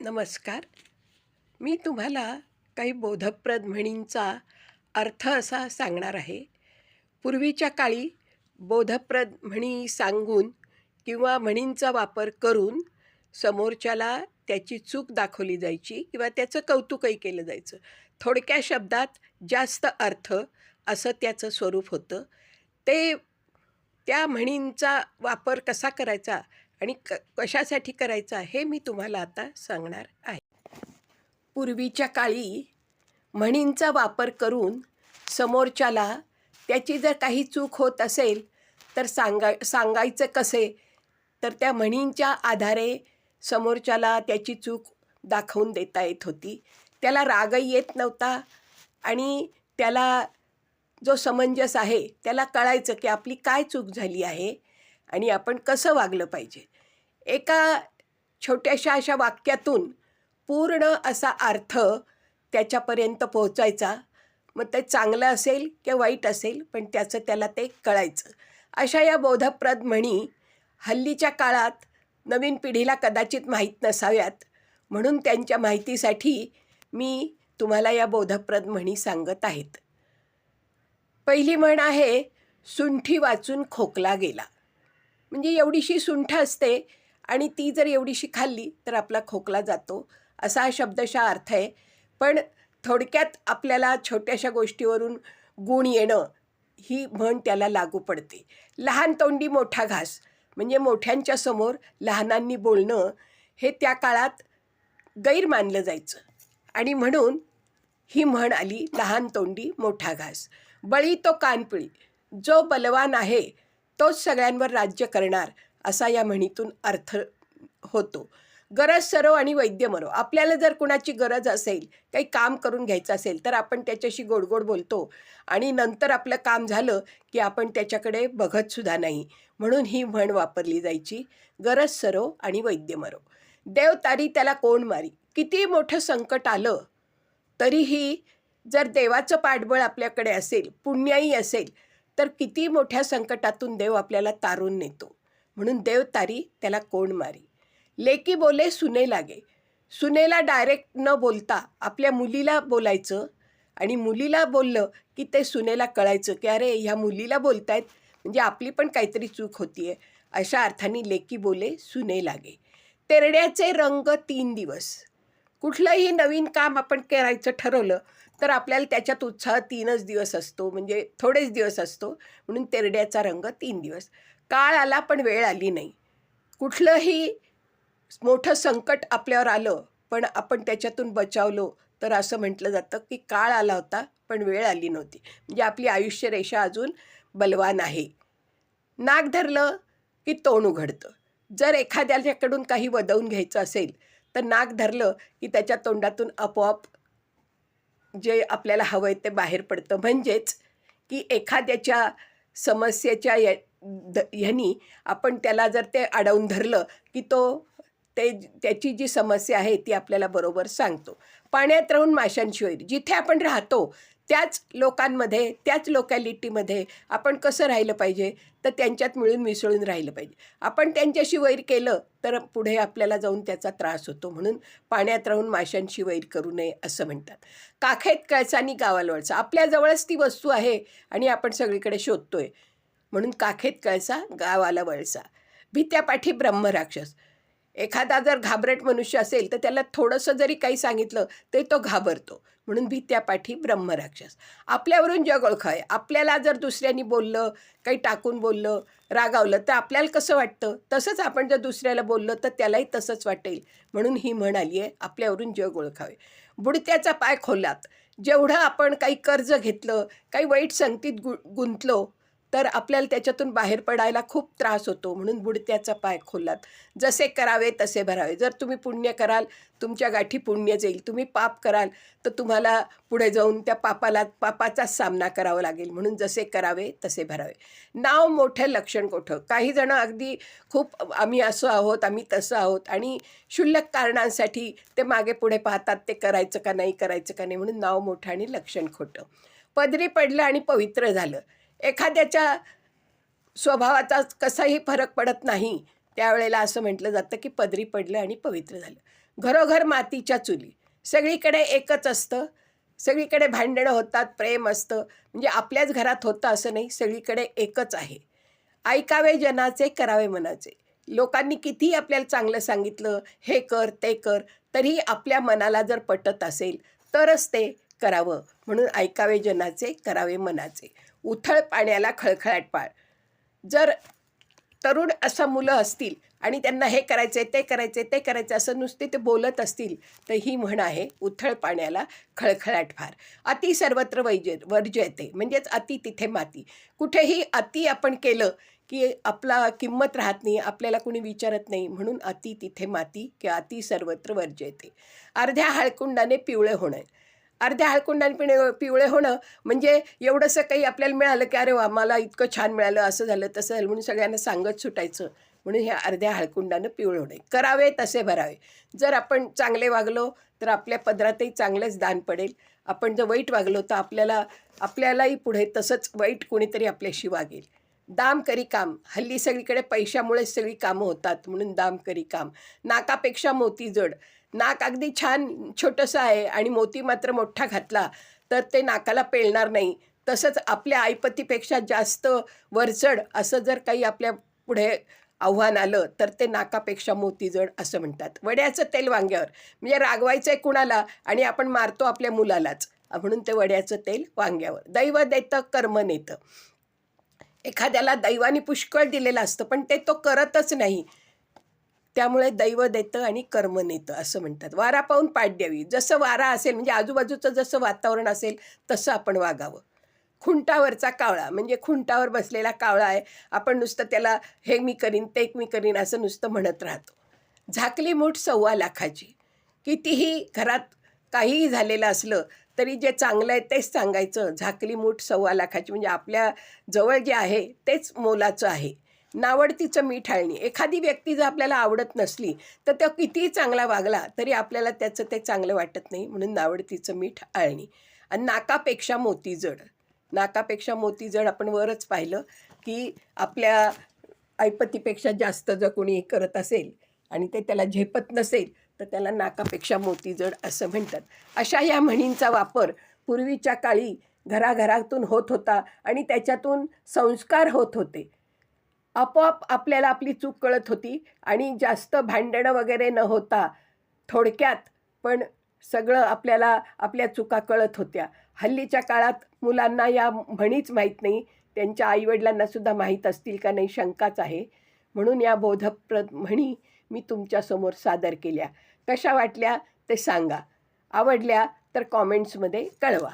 नमस्कार. मी तुम्हाला काही बोधप्रद म्हणींचा अर्थ असा सांगणार आहे. पूर्वीच्या काळी बोधप्रद म्हणी सांगून किंवा म्हणींचा वापर करून समोरच्याला त्याची चूक दाखवली जायची किंवा त्याचं कौतुकही केलं जायचं. थोडक्या शब्दात जास्त अर्थ असं त्याचं स्वरूप होतं. ते त्या म्हणींचा वापर कसा करायचा? आणि क कशासाठी करायचं हे मी तुम्हाला आता सांगणार आहे. पूर्वीच्या काळी म्हणींचा वापर करून समोरच्याला त्याची जर काही चूक होत असेल तर सांगा सांगायचं कसे? तर त्या म्हणींच्या आधारे समोरच्याला त्याची चूक दाखवून देता येत होती. त्याला रागही येत नव्हता आणि त्याला जो समंजस आहे त्याला कळायचं की आपली काय चूक झाली आहे. आणि आपण कसं वागलं पाहिजे? एका छोट्याशा अशा वाक्यातून पूर्ण असा अर्थ त्याच्यापर्यंत पोहोचायचा. मग ते चांगलं असेल किंवा वाईट असेल पण त्याचं त्याला ते कळायचं. अशा या बोधप्रद म्हणी हल्लीच्या काळात नवीन पिढीला कदाचित माहीत नसाव्यात. म्हणून त्यांच्या माहितीसाठी मी तुम्हाला या बोधप्रद म्हणी सांगत आहेत. पहिली म्हण आहे सुंठी वाचून खोकला गेला. म्हणजे एवढीशी सुंठ असते आणि ती जर एवढीशी खाल्ली तर आपला खोकला जातो. असा हा शब्दशा अर्थ आहे. पण थोडक्यात आपल्याला छोट्याशा गोष्टीवरून गुण येणं ही म्हण त्याला लागू पडते. लहान तोंडी मोठा घास म्हणजे मोठ्यांच्या समोर लहानांनी बोलणं हे त्या काळात गैर मानलं जायचं. आणि म्हणून ही म्हण आली लहान तोंडी मोठा घास. बळी तो कानपिळी जो बलवान आहे तोच सगळ्यांवर राज्य करणार असा या म्हणीतून अर्थ होतो. गरज सरो आणि वैद्य मरो आपल्याला जर कुणाची गरज असेल काही काम करून घ्यायचं असेल तर आपण त्याच्याशी गोडगोड बोलतो आणि नंतर आपलं काम झालं की आपण त्याच्याकडे बघतसुद्धा नाही. म्हणून ही म्हण वापरली जायची गरज सरो आणि वैद्य मरो देव तारी त्याला कोण मारी? किती मोठं संकट आलं तरीही जर देवाचं पाठबळ आपल्याकडे असेल पुण्याई असेल तर किती मोठ्या संकटातून देव आपल्याला तारून नेतो. म्हणून देव तारी त्याला कोण मारी? लेकी बोले सुने लागे. सुनेला डायरेक्ट न बोलता आपल्या मुलीला बोलायचं आणि मुलीला बोललं की ते सुनेला कळायचं की अरे ह्या मुलीला बोलतायत म्हणजे आपली पण काहीतरी चूक होती आहे अशा अर्थाने लेकी बोले सुने लागे. तेरड्याचे रंग तीन दिवस. कुठलंही नवीन काम आपण करायचं ठरवलं तर आपल्याला त्याच्यात उत्साह तीनच दिवस असतो. म्हणजे थोडेच दिवस असतो. म्हणून तेरड्याचा रंग तीन दिवस. काळ आला पण वेळ आली नाही. कुठलंही मोठं संकट आपल्यावर आलं पण आपण त्याच्यातून बचावलो तर असं म्हटलं जातं की काळ आला होता पण वेळ आली नव्हती. म्हणजे आपली आयुष्य रेषा अजून बलवान आहे. नाक धरलं की तोंड उघडतं. जर एखाद्याच्याकडून काही वदवून घ्यायचं असेल तर नाक धरलं की त्याच्या तोंडातून आपोआप जे आपल्याला हवं आहे ते बाहेर पडतं. म्हणजेच की एखाद्याच्या समस्येच्या या ह्यानी आपण त्याला जर ते अडवून धरलं की तो ते त्याची जी समस्या आहे ती आपल्याला बरोबर सांगतो. पाण्यात राहून माशांची जिथे आपण राहतो त्याच लोकांमध्ये त्याच लोकॅलिटीमध्ये आपण कसं राहिलं पाहिजे? तर त्यांच्यात मिळून मिसळून राहिलं पाहिजे. आपण त्यांच्याशी वैर केलं तर पुढे आपल्याला जाऊन त्याचा त्रास होतो. म्हणून पाण्यात राहून माशांशी वैर करू नये असं म्हणतात. काखेत कळसानी गावाला वळसा आपल्याजवळच ती वस्तू आहे आणि आपण सगळीकडे शोधतोय. म्हणून काखेत कळसा गावाला वळसा. भीत्यापाठी ब्रह्मराक्षस. एखादा जर घाबरट मनुष्य असेल तर त्याला थोडंसं जरी काही सांगितलं तरी तो घाबरतो. म्हणून भीत्यापाठी ब्रह्मराक्षस आपल्यावरून जग ओळखाय. आपल्याला जर दुसऱ्यांनी बोललं काही टाकून बोललं रागावलं तर आपल्याला कसं वाटतं? तसंच आपण जर दुसऱ्याला बोललं तर त्यालाही तसंच वाटेल. म्हणून ही म्हण आली आहे आपल्यावरून जग ओळखावे. बुडत्याचा पाय खोलात जेवढं आपण काही कर्ज घेतलं काही वाईट संगतीत गु गुंतलो तर आपल्याला त्याच्यातून बाहेर पडायला खूप त्रास होतो म्हणून बुडत्याचा पाय खोलात जसे करावे तसे भरावे. जर तुम्ही पुण्य कराल तुमच्या गाठी पुण्य जाईल. तुम्ही पाप कराल तर तुम्हाला पुढे जाऊन त्या पापाला पापाचाच सामना करावा लागेल. म्हणून जसे करावे तसे भरावे. नाव मोठं लक्षण कोठं? काही जणं अगदी खूप आम्ही असं आहोत आम्ही तसं आहोत आणि क्षुल्लक कारणांसाठी ते मागे पुढे पाहतात ते करायचं का नाही करायचं का नाही म्हणून नाव मोठं आणि लक्षण खोटं. पदरी पडलं आणि पवित्र झालं. एखाद्याच्या स्वभावाचा कसाही फरक पडत नाही. त्यावेळेला असं म्हटलं जातं की पदरी पडलं आणि पवित्र झालं. घरोघर मातीच्या चुली. सगळीकडे एकच असतं. सगळीकडे भांडणं होतात प्रेम असतं. म्हणजे आपल्याच घरात होतं असं नाही सगळीकडे एकच आहे. ऐकावे जनाचे करावे मनाचे. लोकांनी कितीही आपल्याला चांगलं सांगितलं हे कर ते कर तरीही आपल्या मनाला जर पटत असेल तरच ते करावं. म्हणून ऐकावे जनाचे करावे मनाचे. उथळ पाण्याला खळखळाट पाळ. जर तरुण असं मुलं असतील आणि त्यांना हे करायचे ते करायचे ते करायचे असं नुसते ते बोलत असतील तर ही म्हण आहे उथळ पाण्याला खळखळाट फार. अति सर्वत्र वैज वर्ज येते म्हणजेच अति तिथे माती. कुठेही अति आपण केलं की आपला किंमत राहत नाही आपल्याला कुणी विचारत नाही म्हणून अति तिथे माती किंवा अति सर्वत्र वर्ज येते अर्ध्या हळकुंडाने पिवळे होणं. अर्ध्या हळकुंडाने पिणे पिवळे होणं म्हणजे एवढंसं काही आपल्याला मिळालं की अरे वा मला इतकं छान मिळालं असं झालं तसं झालं म्हणून सगळ्यांना सांगत सुटायचं. म्हणून हे अर्ध्या हळकुंडानं पिवळे होणे. करावे तसे भरावे. जर आपण चांगले वागलो तर आपल्या पदरातही चांगलंच दान पडेल. आपण जर वाईट वागलो तर आपल्याला आपल्यालाही पुढे तसंच वाईट कोणीतरी आपल्याशी वागेल. दाम करी काम. हल्ली सगळीकडे पैशामुळेच सगळी कामं होतात म्हणून दाम करी काम. नाकापेक्षा मोती जड. नाक अगदी छान छोटंसं आहे आणि मोती मात्र मोठा घातला तर ते नाकाला पेलणार नाही. तसंच आपल्या आईपतीपेक्षा जास्त वरचढ असं जर काही आपल्या पुढे आव्हान आलं तर ते नाकापेक्षा मोती जड असं म्हणतात. वड्याचं तेल वांग्यावर. म्हणजे रागवायचं आहे कुणाला आणि आपण मारतो आपल्या मुलालाच. म्हणून ते वड्याचं तेल वांग्यावर. दैव देतं कर्म नेतं. एखाद्याला दैवाने पुष्कळ दिलेलं असतं पण ते तो करतच नाही. त्यामुळे दैव देतं आणि कर्म नेतं असं म्हणतात. वारा पाहून पाठ द्यावी. जसं वारा असेल म्हणजे आजूबाजूचं जसं वातावरण असेल तसं आपण वागावं. खुंटावरचा कावळा म्हणजे खुंटावर बसलेला कावळा आहे आपण नुसतं त्याला हे मी करीन ते मी करीन असं नुसतं म्हणत राहतो. झाकली मूठ सव्वा लाखाची. कितीही घरात काहीही झालेलं असलं तरी जे चांगलं आहे तेच सांगायचं. झाकली मूठ सव्वा लाखाची म्हणजे आपल्या जवळ जे आहे तेच मोलाचं आहे. नावडतीचं मीठ आळणी एखादी व्यक्ती जर आपल्याला आवडत नसली तर तो कितीही चांगला वागला तरी आपल्याला त्याचं ते चांगलं वाटत नाही म्हणून नावडतीचं मीठ आळणी आणि नाकापेक्षा मोती जड. नाकापेक्षा मोती जड आपण वरच पाहिलं की आपल्या ऐपतीपेक्षा जास्त जर कोणी करत असेल आणि ते त्याला झेपत नसेल तर त्याला नाकापेक्षा मोती जड असं म्हणतात. अशा या म्हणींचा वापर पूर्वीच्या काळी घराघरातून होत होता आणि त्याच्यातून संस्कार होत होते. आपोआप आपल्याला आपली चूक कळत होती आणि जास्त भांडणं वगैरे न होता थोडक्यात पण सगळं आपल्याला आपल्या चुका कळत होत्या. हल्लीच्या काळात मुलांना या म्हणीच माहीत नाही. त्यांच्या आईवडिलांनासुद्धा माहीत असतील का नाही शंकाच आहे. म्हणून या बोधप्रद म्हणी मी तुमच्यासमोर सादर केल्या. कशा वाटल्या ते सांगा. आवडल्या तर कॉमेंट्समध्ये कळवा.